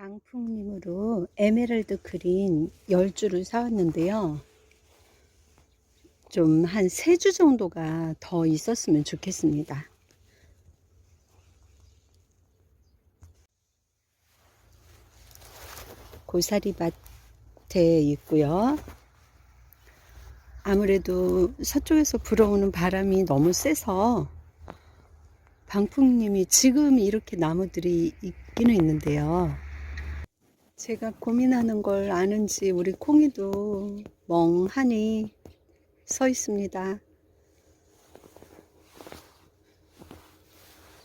방풍님으로 에메랄드 그린 10주를 사왔는데요. 좀 한 3주 정도가 더 있었으면 좋겠습니다. 고사리 밭에 있고요. 아무래도 서쪽에서 불어오는 바람이 너무 세서 방풍님이 지금 이렇게 나무들이 있기는 있는데요. 제가 고민하는 걸 아는지 우리 콩이도 멍하니 서 있습니다.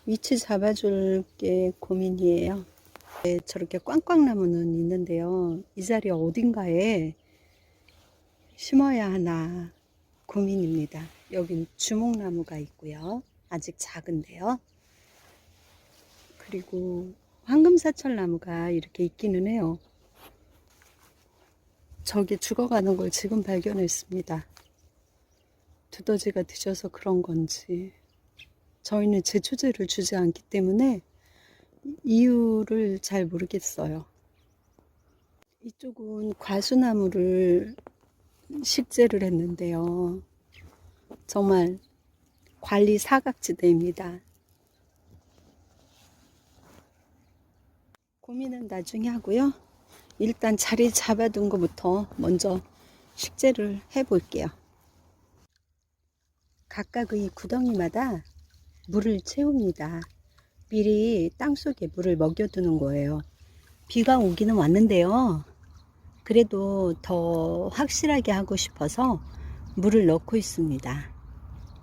위치 잡아줄 게 고민이에요. 네, 저렇게 꽝꽝나무는 있는데요. 이 자리 어딘가에 심어야 하나 고민입니다. 여긴 주목나무가 있고요. 아직 작은데요. 그리고 황금사철나무가 이렇게 있기는 해요. 저게 죽어가는 걸 지금 발견했습니다. 두더지가 드셔서 그런 건지 저희는 제초제를 주지 않기 때문에 이유를 잘 모르겠어요. 이쪽은 과수나무를 식재를 했는데요. 정말 관리 사각지대입니다. 고민은 나중에 하고요. 일단 자리 잡아둔 것부터 먼저 식재를 해 볼게요. 각각의 구덩이마다 물을 채웁니다. 미리 땅속에 물을 먹여두는 거예요. 비가 오기는 왔는데요. 그래도 더 확실하게 하고 싶어서 물을 넣고 있습니다.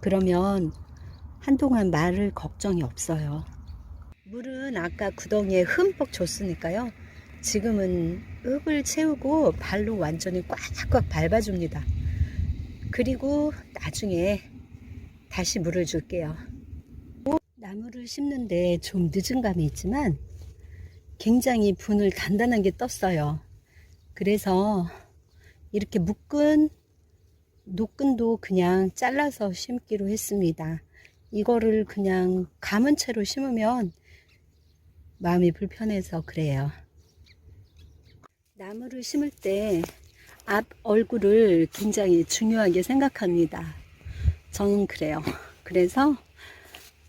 그러면 한동안 마를 걱정이 없어요. 물은 아까 구덩이에 흠뻑 줬으니까요. 지금은 흙을 채우고 발로 완전히 꽉꽉 밟아줍니다. 그리고 나중에 다시 물을 줄게요. 나무를 심는데 좀 늦은 감이 있지만 굉장히 분을 단단하게 떴어요. 그래서 이렇게 묶은 노끈도 그냥 잘라서 심기로 했습니다. 이거를 그냥 감은 채로 심으면 마음이 불편해서 그래요. 나무를 심을 때 앞 얼굴을 굉장히 중요하게 생각합니다. 저는 그래요. 그래서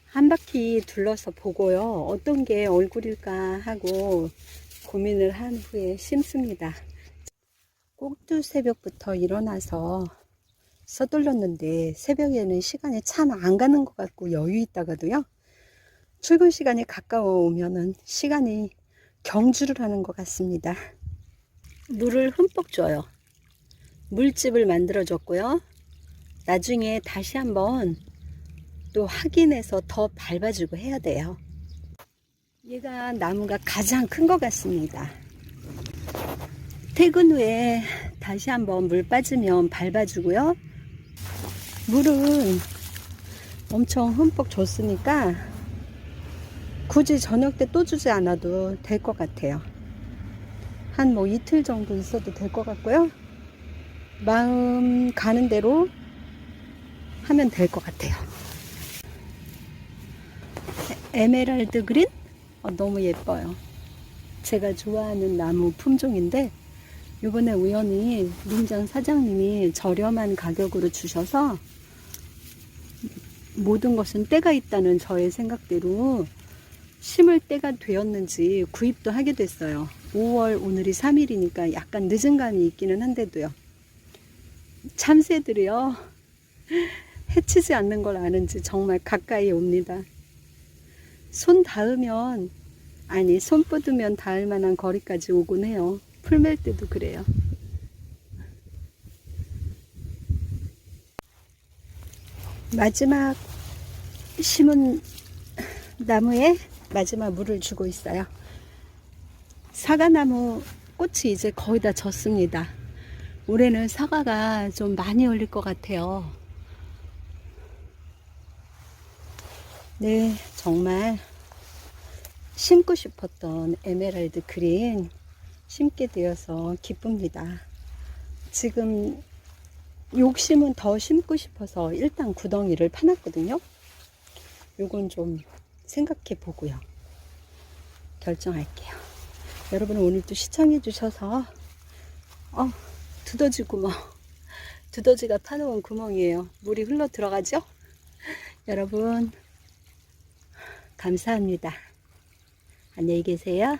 한 바퀴 둘러서 보고요. 어떤 게 얼굴일까 하고 고민을 한 후에 심습니다. 꼭두 새벽부터 일어나서 서둘렀는데 새벽에는 시간이 참 안 가는 것 같고 여유 있다가도요. 출근 시간이 가까워 오면은 시간이 경주를 하는 것 같습니다. 물을 흠뻑 줘요. 물집을 만들어 줬고요. 나중에 다시 한번 또 확인해서 더 밟아주고 해야 돼요. 얘가 나무가 가장 큰 것 같습니다. 퇴근 후에 다시 한번 물 빠지면 밟아주고요. 물은 엄청 흠뻑 줬으니까 굳이 저녁 때 또 주지 않아도 될 것 같아요. 한 뭐 이틀 정도 있어도 될 것 같고요. 마음 가는 대로 하면 될 것 같아요. 에메랄드 그린? 어, 너무 예뻐요. 제가 좋아하는 나무 품종인데 이번에 우연히 농장 사장님이 저렴한 가격으로 주셔서 모든 것은 때가 있다는 저의 생각대로 심을 때가 되었는지 구입도 하게 됐어요. 5월 오늘이 3일이니까 약간 늦은 감이 있기는 한데도요. 참새들이요. 해치지 않는 걸 아는지 정말 가까이 옵니다. 손 닿으면, 아니, 손 뻗으면 닿을 만한 거리까지 오곤 해요. 풀멜 때도 그래요. 마지막 심은 나무에 마지막 물을 주고 있어요. 사과나무 꽃이 이제 거의 다 졌습니다. 올해는 사과가 좀 많이 올릴 것 같아요. 네, 정말 심고 싶었던 에메랄드 그린 심게 되어서 기쁩니다. 지금 욕심은 더 심고 싶어서 일단 구덩이를 파놨거든요. 요건 좀 생각해 보고요. 결정할게요. 여러분 오늘도 시청해 주셔서 어 두더지 구멍 두더지가 파놓은 구멍이에요 물이 흘러 들어가죠 여러분 감사합니다 안녕히 계세요